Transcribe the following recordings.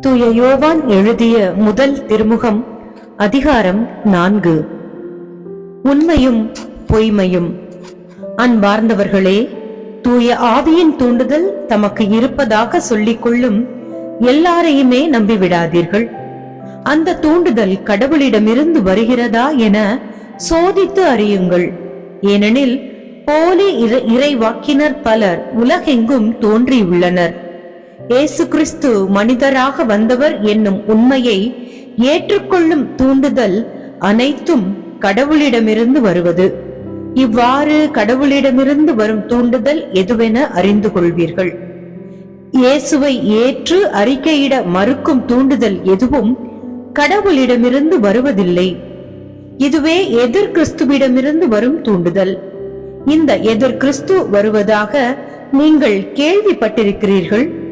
தூய யோவான் எழுதிய முதல் திருமுகம் அதிகாரம் நான்கு. உண்மையும் பொய்மையும். அன்பார்ந்தவர்களே தூய ஆவியின் தூண்டுதல் தமக்கு இருப்பதாக சொல்லிக் கொள்ளும் எல்லாரையுமே நம்பிவிடாதீர்கள். அந்த தூண்டுதல் கடவுளிடமிருந்து வருகிறதா என சோதித்து அறியுங்கள். ஏனெனில் போலி இறை- இறைவாக்கினர் பலர் உலகெங்கும் தோன்றியுள்ளனர். இயேசு கிறிஸ்து மனிதராக வந்தவர் என்னும் உண்மையை ஏற்றுக்கொள்ளும் தூண்டுதல் அனைத்தும் கடவுளிடமிருந்து வருவது. இவ்வாறு கடவுளிடமிருந்து வரும் தூண்டுதல் எதுவென அறிந்து கொள்வீர்கள்? இயேசுவை ஏற்று அறிக்கையிட மறுக்கும் தூண்டுதல் எதுவும் கடவுளிடமிருந்து வருவதில்லை. இதுவே எதிர் கிறிஸ்துவிடமிருந்து வரும் தூண்டுதல். இந்த எதிர் கிறிஸ்து வருவதாக நீங்கள் கேள்விப்பட்டிருக்கிறீர்கள்.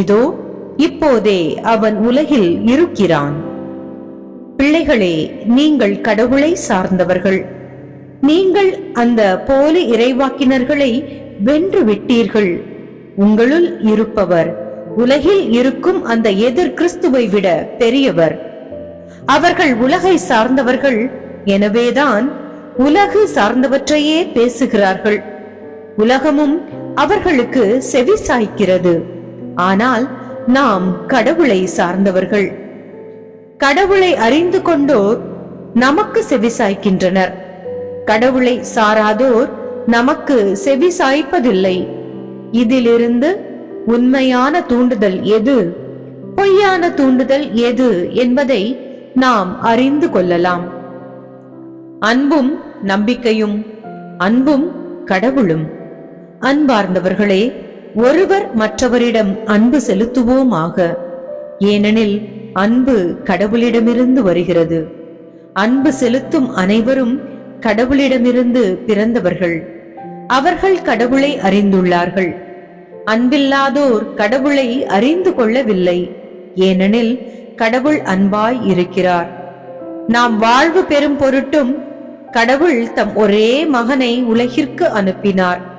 இதோ இப்போதே அவன் உலகில் இருக்கிறான். பிள்ளைகளே நீங்கள் கடவுளை சார்ந்தவர்கள். நீங்கள் அந்த போலி இறைவாக்கினர்களை வென்று விட்டீர்கள் உங்களுள் இருப்பவர் உலகில் இருக்கும் அந்த எதிர் கிறிஸ்துவை விட பெரியவர். அவர்கள் உலகை சார்ந்தவர்கள் எனவேதான் உலகு சார்ந்தவற்றையே பேசுகிறார்கள். உலகமும் அவர்களுக்கு செவி சாய்க்கிறது ஆனால் நாம் கடவுளை சார்ந்தவர்கள். கடவுளை அறிந்து கொண்டோர் நமக்கு செவிசாய்க்கின்றனர். கடவுளை சாராதோர் நமக்கு செவி சாய்ப்பதில்லை இதிலிருந்து உண்மையான தூண்டுதல் எது பொய்யான தூண்டுதல் எது என்பதை நாம் அறிந்து கொள்ளலாம். அன்பும் நம்பிக்கையும் அன்பும் கடவுளும். அன்பார்ந்தவர்களே ஒருவர் மற்றவரிடம் அன்பு செலுத்துவோமாக. ஏனெனில் அன்பு கடவுளிடமிருந்து வருகிறது. அன்பு செலுத்தும் அனைவரும் கடவுளிடமிருந்து பிறந்தவர்கள். அவர்கள் கடவுளை அறிந்துள்ளார்கள். அன்பில்லாதோர் கடவுளை அறிந்து கொள்ளவில்லை. ஏனெனில் கடவுள் அன்பாய் இருக்கிறார். நாம் வாழ்வு பெறும் பொருட்டும் கடவுள் தம் ஒரே மகனை உலகிற்கு அனுப்பினார்.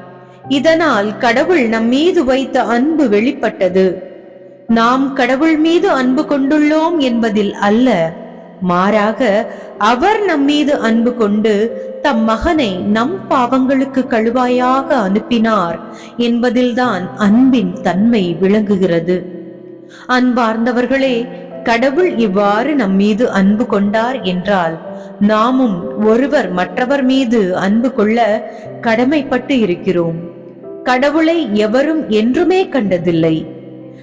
இதனால் கடவுள் நம் மீது வைத்த அன்பு வெளிப்பட்டது. நாம் கடவுள் மீது அன்பு கொண்டுள்ளோம் என்பதில் அல்ல மாறாக அவர் நம் மீது அன்பு கொண்டு தம் மகனை நம் பாவங்களுக்கு கழுவாயாக அனுப்பினார் என்பதில்தான் அன்பின் தன்மை விளங்குகிறது. அன்பார்ந்தவர்களே கடவுள் இவ்வாறு நம் மீது அன்பு கொண்டார் என்றால் நாமும் ஒருவர் மற்றவர் மீது அன்பு கொள்ள கடமைப்பட்டு இருக்கிறோம். கடவுளை எவரும் என்றுமே கண்டதில்லை.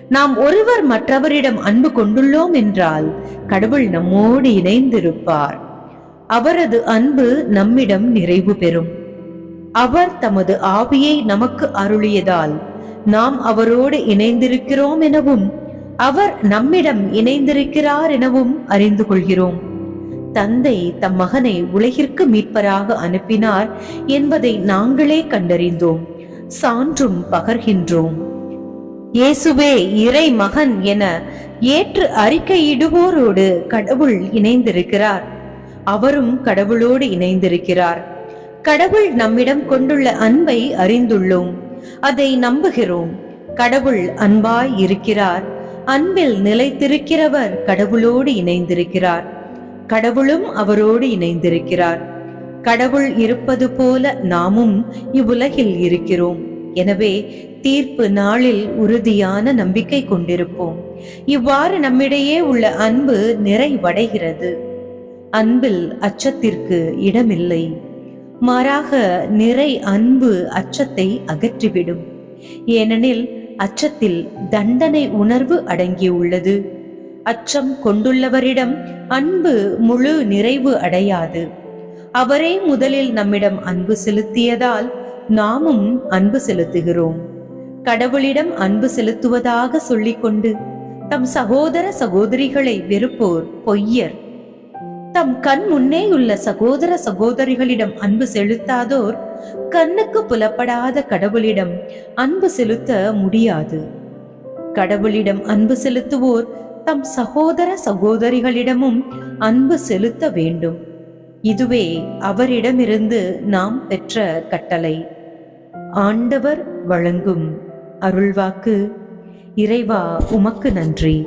நாம் ஒருவர் மற்றவரிடம் அன்பு கொண்டுள்ளோம் என்றால் கடவுள் நம்மோடு இணைந்திருப்பார். அவரது அன்பு நம்மிடம் நிறைவு பெறும். அவர் தமது ஆவியை நமக்கு அருளியதால் நாம் அவரோடு இணைந்திருக்கிறோம் எனவும் அவர் நம்மிடம் இணைந்திருக்கிறார் எனவும் அறிந்து கொள்கிறோம். தந்தை தம் மகனை உலகிற்கு மீட்பராக அனுப்பினார் என்பதை நாங்களே கண்டறிந்தோம். சான்றும் பகர்கின்றோம். இயேசுவே இறை மகன் என ஏற்று அறிக்கையிடுவோரோடு கடவுள் இணைந்திருக்கிறார். அவரும் கடவுளோடு இணைந்திருக்கிறார். கடவுள் நம்மிடம் கொண்டுள்ள அன்பை அறிந்துள்ளோம். அதை நம்புகிறோம். கடவுள் அன்பாய் இருக்கிறார். அன்பில் நிலைத்திருக்கிறவர் கடவுளோடு இணைந்திருக்கிறார். கடவுளும் அவரோடு இணைந்திருக்கிறார். கடவுள் இருப்பது போல நாமும் இவ்வுலகில் இருக்கிறோம். எனவே தீர்ப்பு நாளில் உறுதியான நம்பிக்கை கொண்டிருப்போம். இவ்வாறு நம்மிடையே உள்ள அன்பு நிறைவடைகிறது. அன்பில் அச்சத்திற்கு இடமில்லை. மாறாக நிறை அன்பு அச்சத்தை அகற்றிவிடும். ஏனெனில் அச்சத்தில் தண்டனை உணர்வு அடங்கியுள்ளது. அச்சம் கொண்டுள்ளவரிடம் அன்பு முழு நிறைவு அடையாது. அவரே முதலில் நம்மிடம் அன்பு செலுத்தியதால் நாமும் அன்பு செலுத்துகிறோம். கடவுளிடம் அன்பு செலுத்துவதாக சொல்லிக்கொண்டு தம் சகோதர சகோதரிகளை வெறுப்போர் பொய்யர். தம் கண் முன்னே உள்ள சகோதர சகோதரிகளிடம் அன்பு செலுத்தாதோர் கண்ணுக்கு புலப்படாத கடவுளிடம் அன்பு செலுத்த முடியாது. கடவுளிடம் அன்பு செலுத்துவோர் தம் சகோதர சகோதரிகளிடமும் அன்பு செலுத்த வேண்டும். இதுவே அவரிடமிருந்து நாம் பெற்ற கட்டளை. ஆண்டவர் வழங்கும் அருள்வாக்கு இறைவா உமக்கு நன்றி.